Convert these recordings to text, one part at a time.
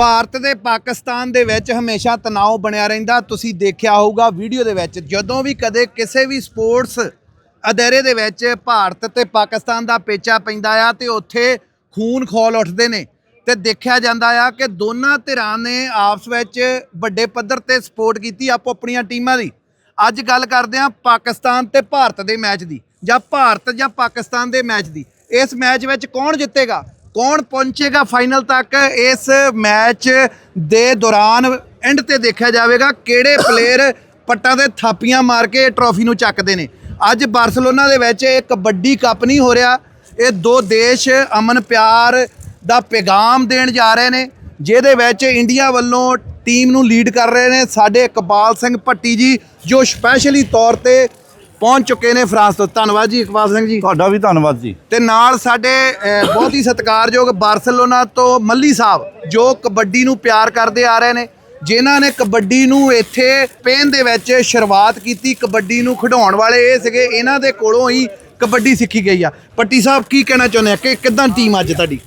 ਭਾਰਤ ਤੇ ਪਾਕਿਸਤਾਨ ਦੇ ਵਿੱਚ ਹਮੇਸ਼ਾ ਤਣਾਅ ਬਣਿਆ ਰਹਿੰਦਾ। ਤੁਸੀਂ ਦੇਖਿਆ ਹੋਊਗਾ ਵੀਡੀਓ ਦੇ ਵਿੱਚ, ਜਦੋਂ ਵੀ ਕਦੇ ਕਿਸੇ ਵੀ ਸਪੋਰਟਸ ਅਦਾਰੇ ਦੇ ਵਿੱਚ ਭਾਰਤ ਤੇ ਪਾਕਿਸਤਾਨ ਦਾ ਪੇਚਾ ਪੈਂਦਾ ਆ ਤੇ ਉੱਥੇ ਖੂਨ ਖੋਲ ਉੱਠਦੇ ਨੇ। ਤੇ ਦੇਖਿਆ ਜਾਂਦਾ ਆ ਕਿ ਦੋਨਾਂ ਧਿਰਾਂ ਨੇ ਆਪਸ ਵਿੱਚ ਵੱਡੇ ਪੱਧਰ ਤੇ ਸਪੋਰਟ ਕੀਤੀ ਆਪੋ ਆਪਣੀਆਂ ਟੀਮਾਂ ਦੀ। ਅੱਜ ਗੱਲ ਕਰਦੇ ਹਾਂ ਪਾਕਿਸਤਾਨ ਤੇ ਭਾਰਤ ਦੇ ਮੈਚ ਦੀ ਜਾਂ ਭਾਰਤ ਜਾਂ ਪਾਕਿਸਤਾਨ ਦੇ ਮੈਚ ਦੀ। ਇਸ ਮੈਚ ਵਿੱਚ ਕੌਣ ਜਿੱਤੇਗਾ? ਕੌਣ ਪਹੁੰਚੇਗਾ ਫਾਈਨਲ ਤੱਕ ਇਸ ਮੈਚ ਦੇ ਦੌਰਾਨ? ਐਂਡ ਤੇ ਦੇਖਿਆ ਜਾਵੇਗਾ ਕਿਹੜੇ ਪਲੇਅਰ ਪੱਟਾਂ ਤੇ ਥਾਪੀਆਂ ਮਾਰ ਕੇ ਟਰੋਫੀ ਨੂੰ ਚੱਕਦੇ ਨੇ। ਅੱਜ ਬਾਰਸਲੋਨਾ ਦੇ ਵਿੱਚ ਇਹ ਕਬੱਡੀ ਕੱਪ ਨਹੀਂ ਹੋ ਰਿਹਾ। ਇਹ ਦੋ ਦੇਸ਼ ਅਮਨ ਪਿਆਰ ਦਾ ਪੈਗਾਮ ਦੇਣ ਜਾ ਰਹੇ ਨੇ, ਜਿਹਦੇ ਵਿੱਚ ਇੰਡੀਆ ਵੱਲੋਂ ਟੀਮ ਨੂੰ ਲੀਡ ਕਰ ਰਹੇ ਨੇ ਸਾਡੇ ਇਕਬਾਲ ਸਿੰਘ ਭੱਟੀ ਜੀ, ਜੋ ਸਪੈਸ਼ਲੀ ਤੌਰ ਤੇ ਪਹੁੰਚ ਚੁੱਕੇ ਨੇ ਫਰਾਂਸ ਤੋਂ। ਧੰਨਵਾਦ ਜੀ ਇਕਬਾਲ ਸਿੰਘ ਜੀ। ਤੁਹਾਡਾ ਵੀ ਧੰਨਵਾਦ ਜੀ। ਤੇ ਨਾਲ ਸਾਡੇ ਅਹ, ਬਹੁਤ ਹੀ ਸਤਿਕਾਰਯੋਗ ਬਾਰਸਲੋਨਾ ਤੋਂ ਮੱਲੀ ਸਾਹਿਬ ਜੋ ਕਬੱਡੀ ਨੂੰ ਪਿਆਰ ਕਰਦੇ ਆ ਰਹੇ ਨੇ ਜਿਨ੍ਹਾਂ ਨੇ ਕਬੱਡੀ ਨੂੰ ਇੱਥੇ ਸਪੇਨ ਦੇ ਵਿੱਚ ਸ਼ੁਰੂਆਤ ਕੀਤੀ ਕਬੱਡੀ ਨੂੰ ਖਿਡਾਉਣ ਵਾਲੇ ਇਹ ਸੀਗੇ ਇਹਨਾਂ ਦੇ ਕੋਲੋਂ ਹੀ ਕਬੱਡੀ ਸਿੱਖੀ ਗਈ ਆ। ਪੱਟੀ ਸਾਹਿਬ ਕੀ ਕਹਿਣਾ ਚਾਹੁੰਦੇ ਆ? ਕਿ ਕਿਦਾਂ ਟੀਮ ਅੱਜ ਤੁਹਾਡੀ?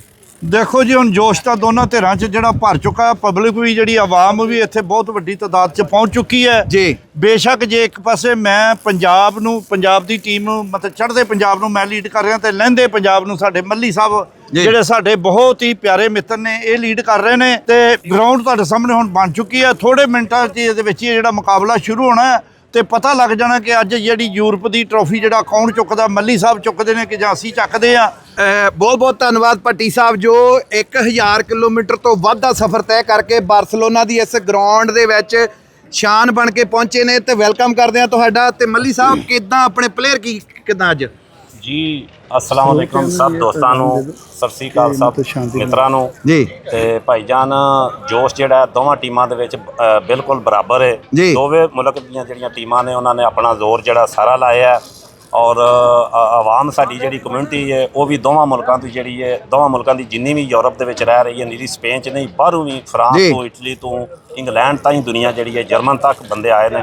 ਦੇਖੋ ਜੀ ਹੁਣ ਜੋਸ਼ ਤਾਂ ਦੋਨਾਂ ਧਿਰਾਂ 'ਚ ਜਿਹੜਾ ਭਰ ਚੁੱਕਾ ਹੈ ਪਬਲਿਕ ਵੀ ਜਿਹੜੀ ਆਵਾਮ ਵੀ ਇੱਥੇ ਬਹੁਤ ਵੱਡੀ ਤਾਦਾਦ 'ਚ ਪਹੁੰਚ ਚੁੱਕੀ ਹੈ। ਜੀ। ਬੇਸ਼ੱਕ ਜੇ ਇੱਕ ਪਾਸੇ ਮੈਂ ਪੰਜਾਬ ਨੂੰ ਪੰਜਾਬ ਦੀ ਟੀਮ ਨੂੰ ਮਤਲਬ ਚੜ੍ਹਦੇ ਪੰਜਾਬ ਨੂੰ ਮੈਂ ਲੀਡ ਕਰ ਰਿਹਾ ਤੇ ਲਹਿੰਦੇ ਪੰਜਾਬ ਨੂੰ ਸਾਡੇ ਮੱਲੀ ਸਾਹਿਬ। ਜਿਹੜੇ ਸਾਡੇ ਬਹੁਤ ਹੀ ਪਿਆਰੇ ਮਿੱਤਰ ਨੇ ਇਹ ਲੀਡ ਕਰ ਰਹੇ ਨੇ ਤੇ ਗਰਾਊਂਡ ਤੁਹਾਡੇ ਸਾਹਮਣੇ ਹੁਣ ਬਣ ਚੁੱਕੀ ਹੈ। ਥੋੜੇ ਮਿੰਟਾਂ 'ਚ ਇਹਦੇ ਵਿੱਚ ਹੀ ਜਿਹੜਾ ਮੁਕਾਬਲਾ ਸ਼ੁਰੂ ਹੋਣਾ ਹੈ ਤੇ ਪਤਾ ਲੱਗ ਜਾਣਾ ਕਿ ਅੱਜ ਜਿਹੜੀ ਯੂਰਪ ਦੀ ਟਰੋਫੀ ਜਿਹੜਾ ਕੌਣ ਚੁੱਕਦਾ ਮੱਲੀ ਸਾਹਿਬ ਚੁੱਕਦੇ ਨੇ ਕਿ ਜਾਂ ਅਸੀਂ ਚੱਕਦੇ ਆ ਬਹੁਤ ਬਹੁਤ ਧੰਨਵਾਦ ਪੱਟੀ ਸਾਹਿਬ ਜੋ 1000 ਕਿਲੋਮੀਟਰ ਤੋਂ ਵੱਧ ਦਾ ਸਫ਼ਰ ਤੈਅ ਕਰਕੇ ਬਾਰਸਲੋਨਾ ਦੀ ਇਸ ਗਰਾਊਂਡ ਦੇ ਵਿੱਚ ਸ਼ਾਨ ਬਣ ਕੇ ਪਹੁੰਚੇ ਨੇ ਤੇ ਵੈਲਕਮ ਕਰਦੇ ਆ ਤੁਹਾਡਾ ਤੇ ਮੱਲੀ ਸਾਹਿਬ ਕਿਦਾਂ ਆਪਣੇ ਪਲੇਅਰ ਕੀ ਕਿਦਾਂ ਅੱਜ? ਜੀ ਅਸਲਾਮ ਸਭ ਦੋਸਤਾਂ ਨੂੰ ਸਤਿ ਸ੍ਰੀ ਅਕਾਲ ਸਭ ਮਿੱਤਰਾਂ ਨੂੰ। ਜੀ। ਤੇ ਭਾਈਜਾਨ ਜੋਸ਼ ਜਿਹੜਾ ਦੋਵਾਂ ਟੀਮਾਂ ਦੇ ਵਿੱਚ ਬਿਲਕੁਲ ਬਰਾਬਰ ਹੈ। ਜੀ। ਦੋਵੇਂ ਮੁਲਕ ਦੀਆਂ ਜਿਹੜੀਆਂ ਟੀਮਾਂ ਨੇ ਉਹਨਾਂ ਨੇ ਆਪਣਾ ਜ਼ੋਰ ਜਿਹੜਾ ਸਾਰਾ ਲਾਇਆ ਹੈ। ਔਰ ਆਵਾਮ ਸਾਡੀ ਜਿਹੜੀ ਕਮਿਊਨਿਟੀ ਹੈ ਉਹ ਵੀ ਦੋਵਾਂ ਮੁਲਕਾਂ ਦੀ ਜਿਹੜੀ ਹੈ ਦੋਵਾਂ ਮੁਲਕਾਂ ਦੀ ਜਿੰਨੀ ਵੀ ਯੂਰਪ ਦੇ ਵਿੱਚ ਰਹਿ ਰਹੀ ਹੈ ਨਿਰੀ ਸਪੇਨ ਚ ਨਹੀਂ ਬਾਹਰੋਂ ਵੀ ਫਰਾਂਸ। ਤੋਂ ਇਟਲੀ ਤੋਂ ਇੰਗਲੈਂਡ ਤਾਈਂ ਦੁਨੀਆ ਜਿਹੜੀ ਹੈ ਜਰਮਨ ਤੱਕ ਬੰਦੇ ਆਏ ਨੇ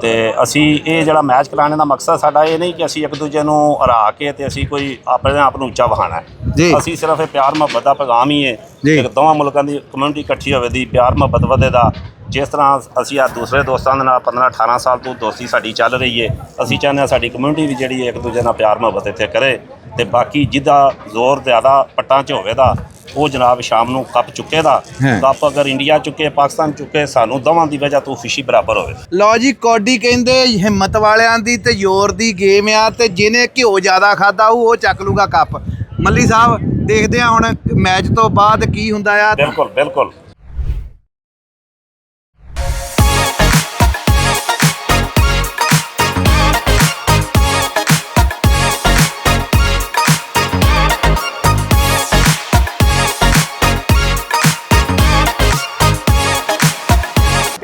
ਤੇ ਅਸੀਂ ਇਹ ਜਿਹੜਾ ਮੈਚ ਕਰਾਉਣ ਦਾ ਮਕਸਦ ਸਾਡਾ ਇਹ ਨਹੀਂ ਕਿ ਅਸੀਂ ਇੱਕ ਦੂਜੇ ਨੂੰ ਹਰਾ ਕੇ ਤੇ ਅਸੀਂ ਕੋਈ ਆਪਣੇ ਆਪ ਨੂੰ ਉੱਚਾ ਵਹਾਣਾ। ਹੈ ਅਸੀਂ ਸਿਰਫ ਇਹ ਪਿਆਰ ਮੁਹੱਬਤ ਦਾ ਪੈਗਾਮ ਹੀ ਹੈ। ਕਿ ਦੋਵਾਂ ਮੁਲਕਾਂ ਦੀ ਕਮਿਊਨਿਟੀ ਇਕੱਠੀ ਹੋਵੇ ਦੀ ਪਿਆਰ ਮੁਹੱਬਤ ਵਧੇ ਦਾ ਜਿਸ ਤਰ੍ਹਾਂ ਅਸੀਂ ਆ ਦੂਸਰੇ ਦੋਸਤਾਂ ਦੇ ਨਾਲ 15 18 ਸਾਲ ਤੋਂ ਦੋਸਤੀ ਸਾਡੀ ਚੱਲ ਰਹੀ ਹੈ ਅਸੀਂ ਚਾਹੁੰਦੇ ਹਾਂ ਸਾਡੀ ਕਮਿਊਨਿਟੀ ਵੀ ਜਿਹੜੀ ਇੱਕ ਦੂਜੇ ਨਾਲ ਪਿਆਰ ਮੁਹੱਬਤ ਇੱਥੇ ਕਰੇ ਤੇ ਬਾਕੀ ਜਿਹਦਾ ਜ਼ੋਰ ਜ਼ਿਆਦਾ ਪੱਟਾਂ 'ਚ ਹੋਵੇ ਦਾ ਉਹ ਜਨਾਬ ਸ਼ਾਮ ਨੂੰ ਕੱਪ ਚੁੱਕੇ ਦਾ। ਕੱਪ ਅਗਰ ਇੰਡੀਆ ਚੁੱਕੇ ਪਾਕਿਸਤਾਨ ਚੁੱਕੇ ਸਾਨੂੰ ਦੋਵਾਂ ਦੀ ਵਜ੍ਹਾ ਤੋਂ ਖੁਸ਼ੀ ਬਰਾਬਰ ਹੋਵੇ। ਲਓ ਜੀ ਕੌਡੀ ਕਹਿੰਦੇ ਹਿੰਮਤ ਵਾਲਿਆਂ ਦੀ ਤੇ ਜ਼ੋਰ ਦੀ ਗੇਮ ਆ ਤੇ ਜਿਹਨੇ ਘਿਓ ਜ਼ਿਆਦਾ ਖਾਦਾ ਉਹ ਚੱਕ ਲੂਗਾ ਕੱਪ। ਮੱਲੀ ਸਾਹਿਬ ਦੇਖਦੇ ਆ ਹੁਣ ਮੈਚ ਤੋਂ ਬਾਅਦ ਕੀ ਹੁੰਦਾ ਆ। ਬਿਲਕੁਲ ਬਿਲਕੁਲ।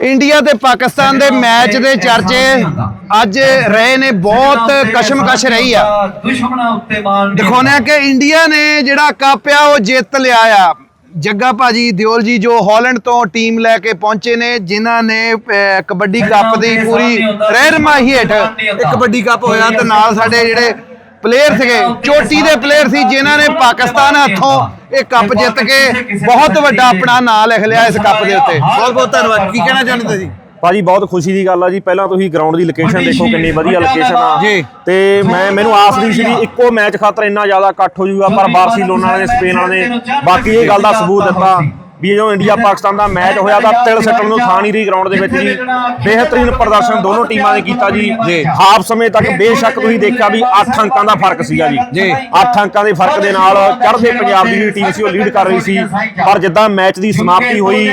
ਇੰਡੀਆ ਤੇ ਪਾਕਿਸਤਾਨ ਦੇ ਮੈਚ ਦੇ ਚਰਚੇ ਅੱਜ ਰਹੇ ਨੇ ਬਹੁਤ ਕਸ਼ਮਕਸ਼ ਰਹੀ ਆ। ਦੁਸ਼ਮਣਾਂ ਉੱਤੇ ਆ ਕਿ ਇੰਡੀਆ ਨੇ ਜਿਹੜਾ ਕੱਪ ਆ ਉਹ ਜਿੱਤ ਲਿਆ ਆ। ਜੱਗਾ ਭਾਜੀ ਦਿਓਲ ਜੀ ਜੋ ਹਾਲੈਂਡ ਤੋਂ ਟੀਮ ਲੈ ਕੇ ਪਹੁੰਚੇ ਨੇ ਜਿਨ੍ਹਾਂ ਨੇ ਕਬੱਡੀ ਕੱਪ ਦੀ ਪੂਰੀ ਰਹਿਨਮਾਈ ਹੇਠ ਕਬੱਡੀ ਕੱਪ ਹੋਇਆ ਤੇ ਨਾਲ ਸਾਡੇ ਜਿਹੜੇ ਪਲੇਅਰ ਸੀਗੇ। ਚੋਟੀ ਦੇ ਪਲੇਅਰ ਸੀ ਜਿਨ੍ਹਾਂ ਨੇ ਪਾਕਿਸਤਾਨ ਹੱਥੋਂ ਇਹ ਕੱਪ ਜਿੱਤ ਕੇ ਬਹੁਤ ਵੱਡਾ ਆਪਣਾ ਨਾਂ ਲਿਖ ਲਿਆ ਇਸ ਕੱਪ ਦੇ ਉੱਤੇ। ਬਹੁਤ ਬਹੁਤ ਧੰਨਵਾਦ। ਕੀ ਕਹਿਣਾ ਚਾਹੁੰਦੇ ਤੁਸੀਂ? ਭਾਜੀ ਬਹੁਤ ਖੁਸ਼ੀ ਦੀ ਗੱਲ ਆ ਜੀ। ਪਹਿਲਾਂ ਤੁਸੀਂ ਗਰਾਊਂਡ ਦੀ ਲੋਕੇਸ਼ਨ ਦੇਖੋ ਕਿੰਨੀ ਵਧੀਆ ਲੋਕੇਸ਼ਨ ਆ। ਜੀ। ਤੇ ਮੈਂ ਮੈਨੂੰ ਆਸ ਨਹੀਂ ਸੀ ਵੀ ਇੱਕੋ ਮੈਚ ਖਾਤਰ ਇੰਨਾ ਜ਼ਿਆਦਾ ਇਕੱਠ ਹੋ ਜਾਊਗਾ ਪਰ ਬਾਰਸੀਲੋਨਾ ਵਾਲੇ ਨੇ ਸਪੇਨ ਵਾਲੇ ਨੇ। ਬਾਕੀ ਇਹ ਗੱਲ ਦਾ ਸਬੂਤ ਦਿੱਤਾ। ਵੀ ਜਦੋਂ ਇੰਡੀਆ ਪਾਕਿਸਤਾਨ ਦਾ ਮੈਚ ਹੋਇਆ ਤਾਂ ਤਿਲ ਸੱਟਣ ਨੂੰ ਥਾਂ ਨਹੀਂ ਰਹੀ ਗਰਾਊਂਡ ਦੇ ਵਿੱਚ ਜੀ। ਬਿਹਤਰੀਨ ਪ੍ਰਦਰਸ਼ਨ ਦੋਨੋਂ ਟੀਮਾਂ ਨੇ ਕੀਤਾ ਜੀ। ਹਾਫ ਸਮੇਂ ਤੱਕ ਬੇਸ਼ੱਕ ਤੁਸੀਂ ਦੇਖਿਆ ਵੀ 8 ਅੰਕਾਂ ਦਾ ਫ਼ਰਕ ਸੀਗਾ ਜੀ। ਜੀ। 8 ਅੰਕਾਂ ਦੇ ਫ਼ਰਕ ਦੇ ਨਾਲ ਚੜ੍ਹਦੇ ਪੰਜਾਬ ਦੀ ਟੀਮ ਸੀ ਉਹ ਲੀਡ ਕਰ ਰਹੀ ਸੀ। ਪਰ ਜਿੱਦਾਂ ਮੈਚ ਦੀ ਸਮਾਪਤੀ ਹੋਈ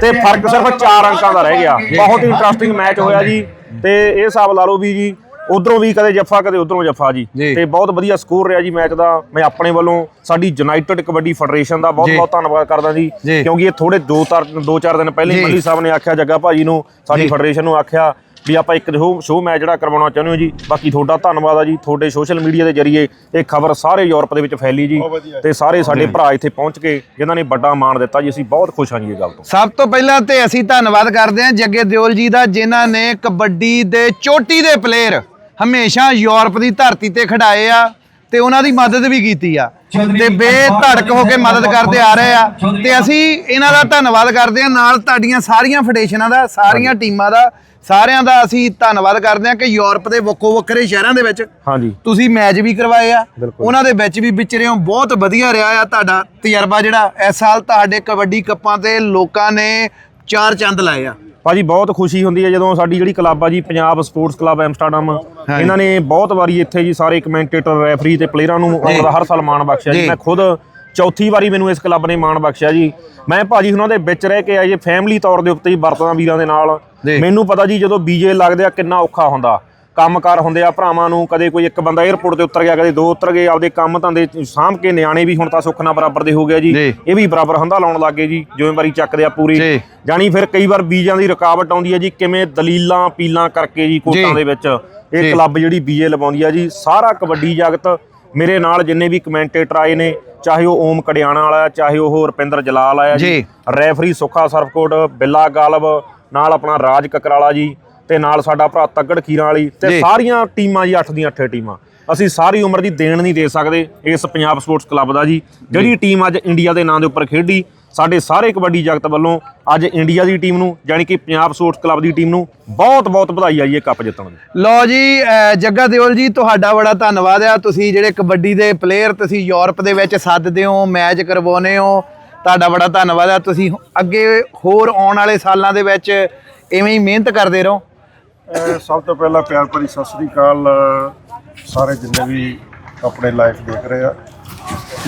ਤੇ ਫ਼ਰਕ ਸਿਰਫ 4 ਅੰਕਾਂ ਦਾ ਰਹਿ ਗਿਆ। ਬਹੁਤ ਇੰਟਰਸਟਿੰਗ ਮੈਚ ਹੋਇਆ ਜੀ। ਤੇ ਇਹ ਹਿਸਾਬ ਲਾ ਲਓ ਵੀ ਜੀ ਉਧਰੋਂ ਵੀ ਕਦੇ ਜੱਫਾ ਕਦੇ ਉਧਰੋਂ ਜੱਫਾ ਜੀ ਜੀ। ਤੇ ਬਹੁਤ ਵਧੀਆ ਸਕੋਰ ਰਿਹਾ ਜੀ ਮੈਚ ਦਾ ਮੈਂ ਆਪਣੇ ਵੱਲੋਂ ਸਾਡੀ ਯੂਨਾਈਟਿਡ ਕਬੱਡੀ ਫੈਡਰੇਸ਼ਨ ਦਾ ਬਹੁਤ ਜੀ। ਬਹੁਤ ਧੰਨਵਾਦ ਕਰਦਾ ਜੀ ਜੀ। ਕਿਉਂਕਿ ਇਹ ਥੋੜੇ ਦੋ ਤਾਰ ਦੋ ਚਾਰ ਦਿਨ ਪਹਿਲੇ ਜੀ। ਮੱਲੀ ਸਾਹਿਬ ਨੇ ਆਖਿਆ ਜੱਗਾ ਭਾਜੀ ਨੂੰ ਸਾਡੀ ਜੀ। ਫੈਡਰੇਸ਼ਨ ਨੂੰ ਆਖਿਆ ਵੀ ਆਪਾਂ ਇੱਕ ਸ਼ੋਅ ਸ਼ੋਅ ਮੈਚ ਜਿਹੜਾ ਕਰਵਾਉਣਾ ਚਾਹੁੰਦੇ ਹੋ ਜੀ ਬਾਕੀ ਤੁਹਾਡਾ ਧੰਨਵਾਦ ਆ ਜੀ ਤੁਹਾਡੇ ਸੋਸ਼ਲ ਮੀਡੀਆ ਦੇ ਜ਼ਰੀਏ ਇਹ ਖਬਰ ਸਾਰੇ ਯੂਰਪ ਦੇ ਵਿੱਚ ਫੈਲੀ ਜੀ ਤੇ ਸਾਰੇ ਸਾਡੇ ਭਰਾ ਇੱਥੇ ਪਹੁੰਚ ਕੇ ਜਿਨ੍ਹਾਂ ਨੇ ਵੱਡਾ ਮਾਣ ਦਿੱਤਾ ਜੀ ਅਸੀਂ ਬਹੁਤ ਖੁਸ਼ ਹਾਂ ਜੀ ਇਹ ਗੱਲ ਤੋਂ ਸਭ ਤੋਂ ਪਹਿਲਾਂ ਤੇ ਅਸੀਂ ਧੰਨਵਾਦ ਕਰਦੇ ਹਾਂ ਜੱਗੇ ਦਿਓਲ ਜੀ ਦਾ ਜਿਨ੍ਹਾਂ ਨੇ ਕਬੱਡੀ ਦੇ ਚੋਟੀ ਦੇ ਪਲੇਅਰ ਹਮੇਸ਼ਾ ਯੂਰਪ ਦੀ ਧਰਤੀ ਤੇ ਖੜਾਏ ਆ ਤੇ ਉਹਨਾਂ ਦੀ ਮਦਦ ਵੀ ਕੀਤੀ ਆ। ਤੇ ਬੇਧੜਕ ਹੋ ਕੇ ਮਦਦ ਕਰਦੇ ਆ ਰਹੇ ਆ। ਤੇ ਅਸੀਂ ਇਹਨਾਂ ਦਾ ਧੰਨਵਾਦ ਕਰਦੇ ਆ। ਨਾਲ ਤੁਹਾਡੀਆਂ ਸਾਰੀਆਂ ਫੈਡਰੇਸ਼ਨਾਂ ਦਾ ਸਾਰੀਆਂ ਟੀਮਾਂ ਦਾ ਸਾਰਿਆਂ ਦਾ ਅਸੀਂ ਧੰਨਵਾਦ ਕਰਦੇ ਆ ਕਿ ਯੂਰਪ ਦੇ ਵੱਖੋ ਵੱਖਰੇ ਸ਼ਹਿਰਾਂ ਦੇ ਵਿੱਚ ਹਾਂਜੀ। ਤੁਸੀਂ ਮੈਚ ਵੀ ਕਰਵਾਏ ਆ। ਉਹਨਾਂ ਦੇ ਵਿੱਚ ਵੀ ਵਿਚਰੇ ਹੋ। ਬਹੁਤ ਵਧੀਆ ਰਿਹਾ ਆ ਤੁਹਾਡਾ ਤਜਰਬਾ ਜਿਹੜਾ। ਇਸ ਸਾਲ ਤੁਹਾਡੇ ਕਬੱਡੀ ਕੱਪਾਂ ਤੇ ਲੋਕਾਂ ਨੇ ਚਾਰ ਚੰਦ ਲਾਏ ਆ। ਭਾਜੀ ਬਹੁਤ ਖੁਸ਼ੀ ਹੁੰਦੀ ਹੈ ਜਦੋਂ ਸਾਡੀ ਜਿਹੜੀ ਕਲੱਬ ਆ ਜੀ ਪੰਜਾਬ ਸਪੋਰਟਸ ਕਲੱਬ ਐਮਸਟਰਡਮ ਇਹਨਾਂ ਨੇ ਬਹੁਤ ਵਾਰੀ ਇੱਥੇ ਜੀ ਸਾਰੇ ਕਮੈਂਟੇਟਰ ਰੈਫਰੀ ਤੇ ਪਲੇਅਰਾਂ ਨੂੰ ਹਰ ਸਾਲ ਮਾਣ ਬਖਸ਼ਿਆ ਜੀ। ਜੀ। ਮੈਂ ਖੁਦ ਚੌਥੀ ਵਾਰੀ ਮੈਨੂੰ ਇਸ ਕਲੱਬ ਨੇ ਮਾਣ ਬਖਸ਼ਿਆ ਜੀ। ਮੈਂ ਭਾਜੀ ਉਹਨਾਂ ਦੇ ਵਿੱਚ ਰਹਿ ਕੇ ਅਜੇ ਫੈਮਿਲੀ ਤੌਰ ਦੇ ਉੱਤੇ ਹੀ ਵਰਤਦਾ ਵੀਰਾਂ ਦੇ ਨਾਲ। ਜੀ। ਮੈਨੂੰ ਪਤਾ ਜੀ ਜਦੋਂ ਬੀਜੇ ਲੱਗਦੇ ਆ ਕਿੰਨਾ ਔਖਾ ਹੁੰਦਾ। ਕੰਮਕਾਰ ਹੁੰਦੇ ਆ ਭਰਾਵਾਂ ਨੂੰ ਕਦੇ ਕੋਈ ਇੱਕ ਬੰਦਾ 에ਅਰਪੋਰਟ ਤੇ ਉਤਰ ਗਿਆ ਕਦੇ ਦੋ ਉਤਰ ਗਏ ਆਪਦੇ ਕੰਮ ਧੰਦੇ ਸਾਂਭ ਕੇ ਨਿਆਣੇ ਵੀ ਹੁਣ ਤਾਂ ਸੁੱਖ ਨਾਲ ਬਰਾਬਰ ਦੇ ਹੋ ਗਿਆ ਜੀ। ਇਹ ਵੀ ਬਰਾਬਰ ਹੰਦਾ ਲਾਉਣ ਲੱਗ ਜੀ ਜ਼ਿੰਮੇਵਾਰੀ ਚੱਕਦੇ ਆ ਪੂਰੀ ਜੀ। ਜਾਣੀ ਫਿਰ ਕਈ ਵਾਰ ਬੀਜਾਂ ਦੀ ਰੁਕਾਵਟ ਆਉਂਦੀ ਹੈ ਜੀ ਕਿਵੇਂ ਦਲੀਲਾਂ ਪੀਲਾਂ ਕਰਕੇ ਜੀ ਕੋਟਾਂ। ਦੇ ਵਿੱਚ। ਇਹ ਕਲੱਬ ਜਿਹੜੀ ਬੀਜੇ ਲਵਾਉਂਦੀ ਆ ਜੀ ਸਾਰਾ ਕਬੱਡੀ ਜਗਤ ਮੇਰੇ ਨਾਲ ਜਿੰਨੇ ਵੀ ਕਮੈਂਟੇਟਰ ਆਏ ਨੇ ਚਾਹੇ ਉਹ ਓਮ ਕੜਿਆਣਾ ਵਾਲਾ ਆ, ਚਾਹੇ ਉਹ ਰੁਪਿੰਦਰ ਜਲਾਲ ਆਇਆ। ਜੀ ਰੈਫਰੀ ਸੁੱਖਾ ਸਰਫਕੋਟ ਬਿੱਲਾ ਗਾਲਬ ਨਾਲ ਆਪਣਾ ਰਾਜ ਕਕਰਾਲਾ ਜੀ ਤੇ ਨਾਲ ਸਾਡਾ ਭਰਾ ਤੱਗੜ ਖੀਰਾਂ ਵਾਲੀ। ਤੇ ਸਾਰੀਆਂ ਟੀਮਾਂ ਜੀ 8 ਦੀਆਂ 8 ਟੀਮਾਂ। ਅਸੀਂ ਸਾਰੀ ਉਮਰ ਦੀ ਦੇਣ ਨਹੀਂ ਦੇ ਸਕਦੇ ਇਸ ਪੰਜਾਬ ਸਪੋਰਟਸ ਕਲੱਬ ਦਾ ਜੀ। ਜਿਹੜੀ ਟੀਮ ਅੱਜ ਇੰਡੀਆ ਦੇ ਨਾਂ ਦੇ ਉੱਪਰ ਖੇਡੀ ਸਾਡੇ ਸਾਰੇ ਕਬੱਡੀ ਜਗਤ ਵੱਲੋਂ ਅੱਜ ਇੰਡੀਆ ਦੀ ਟੀਮ ਨੂੰ ਯਾਨੀ ਕਿ ਪੰਜਾਬ ਸਪੋਰਟਸ ਕਲੱਬ ਦੀ ਟੀਮ ਨੂੰ ਬਹੁਤ ਬਹੁਤ ਵਧਾਈ ਆ ਜੀ ਇਹ ਕੱਪ ਜਿੱਤਣ ਦੀ। ਲਓ ਜੀ ਜੱਗਾ ਦਿਓਲ ਜੀ ਤੁਹਾਡਾ ਬੜਾ ਧੰਨਵਾਦ ਆ। ਤੁਸੀਂ ਜਿਹੜੇ ਕਬੱਡੀ ਦੇ ਪਲੇਅਰ ਤੁਸੀਂ ਯੂਰਪ ਦੇ ਵਿੱਚ ਸੱਦਦੇ ਹੋ ਮੈਚ ਕਰਵਾਉਨੇ ਹੋ ਤੁਹਾਡਾ ਬੜਾ ਧੰਨਵਾਦ ਆ। ਤੁਸੀਂ ਅੱਗੇ ਹੋਰ ਆਉਣ ਵਾਲੇ ਸਾਲਾਂ ਦੇ ਵਿੱਚ ਇਵੇਂ ਹੀ ਮਿਹਨਤ ਕਰਦੇ ਰਹੋ। ਸਭ ਤੋਂ ਪਹਿਲਾਂ ਪਿਆਰ ਭਰੀ ਸਤਿ ਸ੍ਰੀ ਅਕਾਲ ਸਾਰੇ ਜਿੰਨੇ ਵੀ ਆਪਣੇ ਲਾਈਫ ਦੇਖ ਰਹੇ ਆ।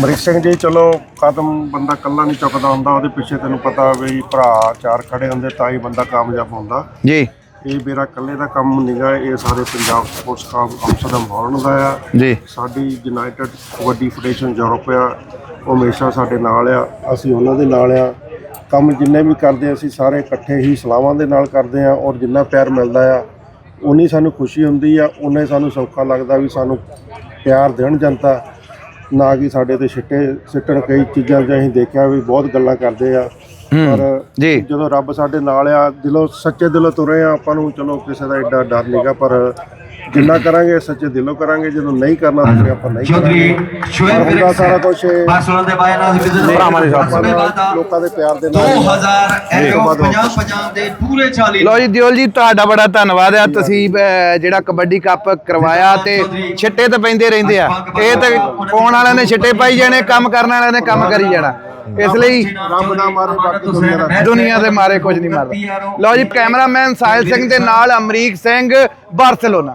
ਮਰੀਕ ਸਿੰਘ ਜੀ ਚਲੋ ਕਦਮ ਬੰਦਾ ਕੱਲਾ ਨਹੀਂ ਚੁੱਕਦਾ ਹੁੰਦਾ ਉਹਦੇ ਪਿੱਛੇ ਤੈਨੂੰ ਪਤਾ ਵੀ ਭਰਾ ਚਾਰ ਖੜੇ ਹੁੰਦੇ ਤਾਂ ਹੀ ਬੰਦਾ ਕਾਮਯਾਬ ਹੁੰਦਾ। ਜੀ। ਇਹ ਮੇਰਾ ਇਕੱਲੇ ਦਾ ਕੰਮ ਨਹੀਂਗਾ ਇਹ ਸਾਰੇ ਪੰਜਾਬ ਸਪੋਰਟਸ ਕਲੱਬ ਅੰਮ੍ਰਿਤਸਰ ਹੋਰਨ ਦਾ ਆ। ਜੀ। ਸਾਡੀ ਯੂਨਾਈਟਿਡ ਕਬੱਡੀ ਫੈਡਰੇਸ਼ਨ ਯੂਰਪ ਆ ਉਹ ਹਮੇਸ਼ਾ ਸਾਡੇ ਨਾਲ ਆ ਅਸੀਂ ਉਹਨਾਂ ਦੇ ਨਾਲ ਆ। ਕੰਮ ਜਿੰਨੇ ਵੀ ਕਰਦੇ ਆ, ਅਸੀਂ ਸਾਰੇ ਇਕੱਠੇ ਹੀ ਸਲਾਹਾਂ ਦੇ ਨਾਲ ਕਰਦੇ ਆ ਔਰ ਜਿੰਨਾ ਪਿਆਰ ਮਿਲਦਾ ਆ ਉਨੀ ਸਾਨੂੰ ਖੁਸ਼ੀ ਹੁੰਦੀ ਆ ਉਨੇ ਸਾਨੂੰ ਸੌਖਾ ਲੱਗਦਾ ਵੀ ਸਾਨੂੰ ਪਿਆਰ ਦੇਣ ਜਨਤਾ ਨਾ ਕਿ ਸਾਡੇ ਤੇ ਛਿੱਟੇ ਸਿੱਟਣ ਕਈ ਚੀਜ਼ਾਂ 'ਚ ਅਸੀਂ ਦੇਖਿਆ ਵੀ ਬਹੁਤ ਗੱਲਾਂ ਕਰਦੇ ਆ। ਪਰ ਜੀ। ਜਦੋਂ ਰੱਬ ਸਾਡੇ ਨਾਲ ਆ ਦਿਲੋਂ ਸੱਚੇ ਦਿਲੋਂ ਤੁਰੇ ਆ ਆਪਾਂ ਨੂੰ ਚਲੋ ਕਿਸੇ ਦਾ ਐਡਾ ਡਰ ਨਹੀਂਗਾ ਪਰ ਜਿੰਨਾ ਕਰਾਂਗੇ ਸੱਚੇ ਦਿਲੋਂ ਕਰਾਂਗੇ ਜਦੋਂ ਨਹੀਂ ਕਰਨਾ ਤਾਂ ਫਿਰ ਆਪਾਂ ਨਹੀਂ ਚੌਧਰੀ ਪਰ ਹੁੰਦਾ ਸਾਰਾ ਕੁਝ ਬਾਰਸਲੋਨਾ ਦੇ ਬਾਏ ਨਾਲ ਵਿਜ਼ਿਟ ਭਰਾਵਾਂ ਦੇ ਸਾਥ। ਲੋਕਾਂ ਦੇ ਪਿਆਰ ਦੇ ਨਾਲ। 2050 50 ਦੇ ਪੂਰੇ 40 ਲਓ ਜੀ ਦਿਓਲ ਜੀ ਤੁਹਾਡਾ ਬੜਾ ਧੰਨਵਾਦ ਆ। ਤੁਸੀਂ ਜਿਹੜਾ ਕਬੱਡੀ ਕੱਪ ਕਰਵਾਇਆ ਤੇ ਛਿੱਟੇ ਤਾਂ ਪੈਂਦੇ ਰਹਿੰਦੇ ਆ। ਇਹ ਤਾਂ ਪਾਉਣ ਵਾਲਿਆਂ ਨੇ ਛਿੱਟੇ ਪਾਈ ਜਾਣੇ ਕੰਮ ਕਰਨ ਵਾਲਿਆਂ ਨੇ ਕੰਮ ਕਰੀ ਜਾਣਾ। ਇਸ ਲਈ ਰੱਬ ਨਾ ਮਾਰੇ ਬਾਕੀ ਦੁਨੀਆ ਦਾ ਦੁਨੀਆ ਦੇ ਮਾਰੇ ਕੁਝ ਨਹੀਂ ਮਾਰਦਾ। ਲਓ ਜੀ ਕੈਮਰਾਮੈਨ ਸਾਹਿਲ ਸਿੰਘ ਦੇ ਨਾਲ Amrik Singh Barcelona.